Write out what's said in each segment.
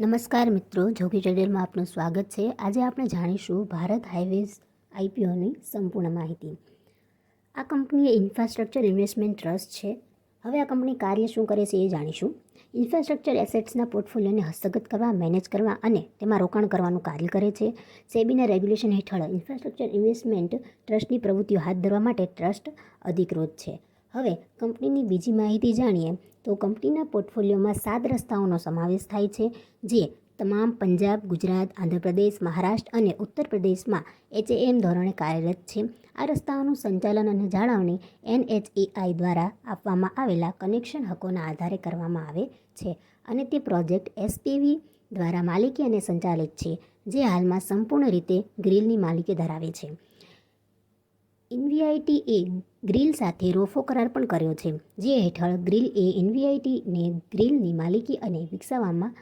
નમસ્કાર મિત્રો, જોગી ટ્રેડરમાં આપનું સ્વાગત છે. આજે આપણે જાણીશું ભારત હાઇવેઝ આઈપીઓની સંપૂર્ણ માહિતી. આ કંપની ઇન્ફ્રાસ્ટ્રક્ચર ઇન્વેસ્ટમેન્ટ ટ્રસ્ટ છે. હવે આ કંપની કાર્ય શું કરે છે એ જાણીશું. ઇન્ફ્રાસ્ટ્રક્ચર એસેટ્સના પોર્ટફોલિયોને હસ્તગત કરવા, મેનેજ કરવા અને તેમાં રોકાણ કરવાનું કાર્ય કરે છે. સેબીના રેગ્યુલેશન હેઠળ ઇન્ફ્રાસ્ટ્રક્ચર ઇન્વેસ્ટમેન્ટ ટ્રસ્ટની પ્રવૃત્તિઓ હાથ ધરવા માટે ટ્રસ્ટ અધિકૃત છે. હવે કંપનીની બીજી માહિતી જાણીએ તો કંપનીના પોર્ટફોલિયોમાં સાત રસ્તાઓનો સમાવેશ થાય છે, જે તમામ પંજાબ, ગુજરાત, આંધ્રપ્રદેશ, મહારાષ્ટ્ર અને ઉત્તર પ્રદેશમાં એચએએમ ધોરણે કાર્યરત છે. આ રસ્તાઓનું સંચાલન અને જાળવણી એનએચએઆઈ દ્વારા આપવામાં આવેલા કનેક્શન હકોના આધારે કરવામાં આવે છે અને તે પ્રોજેક્ટ એસપીવી દ્વારા માલિકી અને સંચાલિત છે, જે હાલમાં સંપૂર્ણ રીતે ગ્રીલની માલિકી ધરાવે છે. ઇન્વીઆઈટી એ ગ્રીલ સાથે રોફો કરાર પણ કર્યો છે, જે હેઠળ ગ્રીલ એ એનવીઆઈટીને ગ્રીલની માલિકી અને વિકસાવવામાં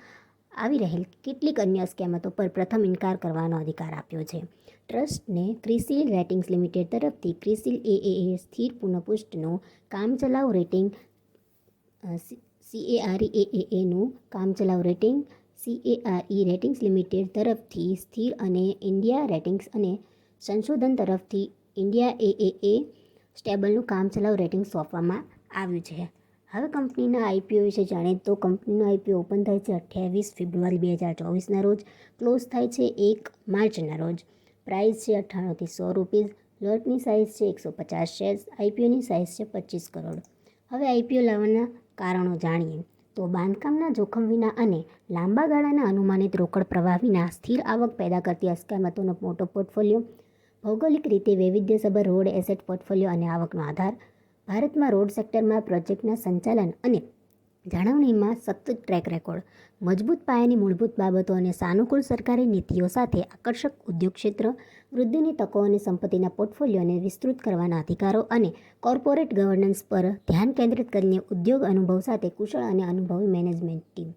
આવી રહેલ કેટલીક અન્ય સ્કેમતો પર પ્રથમ ઇનકાર કરવાનો અધિકાર આપ્યો છે. ટ્રસ્ટને ક્રિસિલ રેટિંગ્સ લિમિટેડ તરફથી ક્રિસિલ એએએ સ્થિર પુનઃપુષ્ટનું કામચલાઉ રેટિંગ સીએઆરઈ એનું કામચલાઉ રેટિંગ, સીએઆરઈ રેટિંગ્સ લિમિટેડ તરફથી સ્થિર અને ઇન્ડિયા રેટિંગ્સ અને સંશોધન તરફથી ઇન્ડિયા એ એ સ્ટેબલનું કામચલાઉ રેટિંગ સોંપવામાં આવ્યું છે. હવે કંપનીના આઈપીઓ વિશે જાણીએ તો કંપનીનો આઈપીઓ ઓપન થાય છે અઠ્યાવીસ ફેબ્રુઆરી બે હજાર ચોવીસના રોજ. ક્લોઝ થાય છે એક માર્ચના રોજ. પ્રાઇસ છે અઠ્ઠાણુંથી સો રૂપીઝ લોટની સાઇઝ છે એકસો પચાસ શેર્સ આઈપીઓની સાઇઝ છે પચીસ કરોડ. હવે આઈપીઓ લાવવાના કારણો જાણીએ. તો બાંધકામના જોખમ વિના અને લાંબા ગાળાના અનુમાનિત રોકડ પ્રવાહ વિના સ્થિર આવક પેદા કરતી અસ્કામતોનો મોટો પોર્ટફોલિયો ભૌગોલિક રીતે વૈવિધ્યસભર રોડ એસેટ પોર્ટફોલિયો અને આવકનો આધાર ભારતમાં રોડ સેક્ટરમાં પ્રોજેક્ટના સંચાલન અને જાળવણીમાં સતત ટ્રેક રેકોર્ડ મજબૂત પાયાની મૂળભૂત બાબતો અને સાનુકૂળ સરકારી નીતિઓ સાથે આકર્ષક ઉદ્યોગ ક્ષેત્ર, વૃદ્ધિની તકો અને સંપત્તિના પોર્ટફોલિયોને વિસ્તૃત કરવાના અધિકારો અને કોર્પોરેટ ગવર્નન્સ પર ધ્યાન કેન્દ્રિત કરીને ઉદ્યોગ અનુભવ સાથે કુશળ અને અનુભવી મેનેજમેન્ટ ટીમ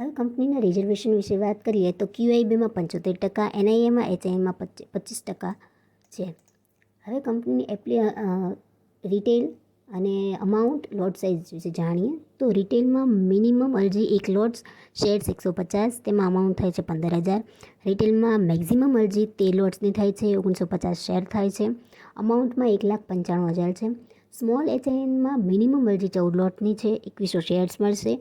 હવે કંપનીના રિઝર્વેશન વિશે વાત કરીએ તો ક્યુઆઈબીમાં પંચોતેર ટકા, એનઆઈએમાં એચઆઈએમાં પચીસ ટકા છે. હવે કંપનીની એપ્લી રિટેલ અને અમાઉન્ટ લોટ સાઇઝ વિશે જાણીએ તો રિટેલમાં મિનિમમ અરજી એક લોટ્સ શેર્સ એકસો પચાસ, તેમાં અમાઉન્ટ થાય છે પંદર હજાર. રિટેલમાં મેક્ઝિમમ અરજી તેર લોટ્સની થાય છે, ઓગણીસો પચાસ શેર થાય છે. અમાઉન્ટમાં એક લાખ પંચાણું હજાર છે. સ્મોલ એચઆઈએનમાં મિનિમમ અરજી ચૌદ લોટની છે, એકવીસો શેર્સ મળશે.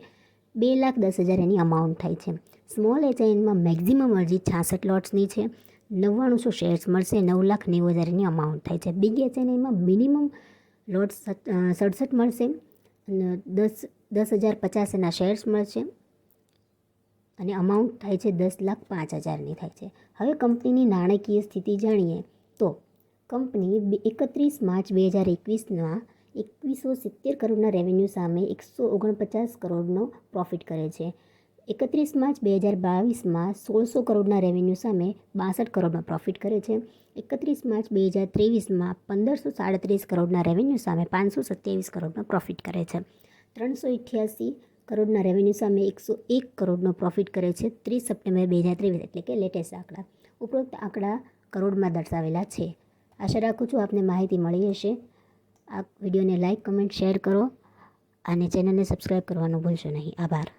બે લાખ દસ હજાર એની અમાઉન્ટ થાય છે. સ્મોલ એચઆઈએનમાં મેક્ઝિમમ અરજી છાસઠ લોટ્સની છે. નવ્વાણુંસો શેર્સ મળશે નવ લાખ નેવું હજાર એની અમાઉન્ટ થાય છે. બિગ એચએનઆઈમાં મિનિમમ લોટ્સ સડસઠ મળશે દસ દસ હજાર પચાસ એના શેર્સ મળશે અને અમાઉન્ટ થાય છે દસ લાખ પાંચ હજારની થાય છે. હવે કંપનીની નાણાકીય સ્થિતિ જાણીએ તો કંપની એકત્રીસ માર્ચ બે હજાર એકવીસમાં એકવીસો સિત્તેર કરોડના રેવન્યુ સામે એકસો ઓગણપચાસ કરોડનો પ્રોફિટ કરે છે. એકત્રીસ માર્ચ બે હજાર બાવીસમાં સોળસો કરોડના રેવન્યુ સામે બાસઠ કરોડનો પ્રોફિટ કરે છે. એકત્રીસ માર્ચ બે હજાર ત્રેવીસમાં પંદરસો સાડત્રીસ કરોડના રેવન્યુ સામે પાંચસો સત્યાવીસ કરોડનો પ્રોફિટ કરે છે. ત્રણસો અઠ્યાસી કરોડના રેવન્યુ સામે એકસો એક કરોડનો પ્રોફિટ કરે છે ત્રીસ સપ્ટેમ્બર બે હજાર ત્રેવીસ, એટલે કે લેટેસ્ટ આંકડા. ઉપરોક્ત આંકડા કરોડમાં દર્શાવેલા છે. આશા રાખું છું આપને માહિતી મળી હશે. આ વિડીયોને લાઇક કમેન્ટ શેર કરો અને ચેનલને સબસ્ક્રાઈબ કરવાનું ભૂલશો નહીં. આભાર.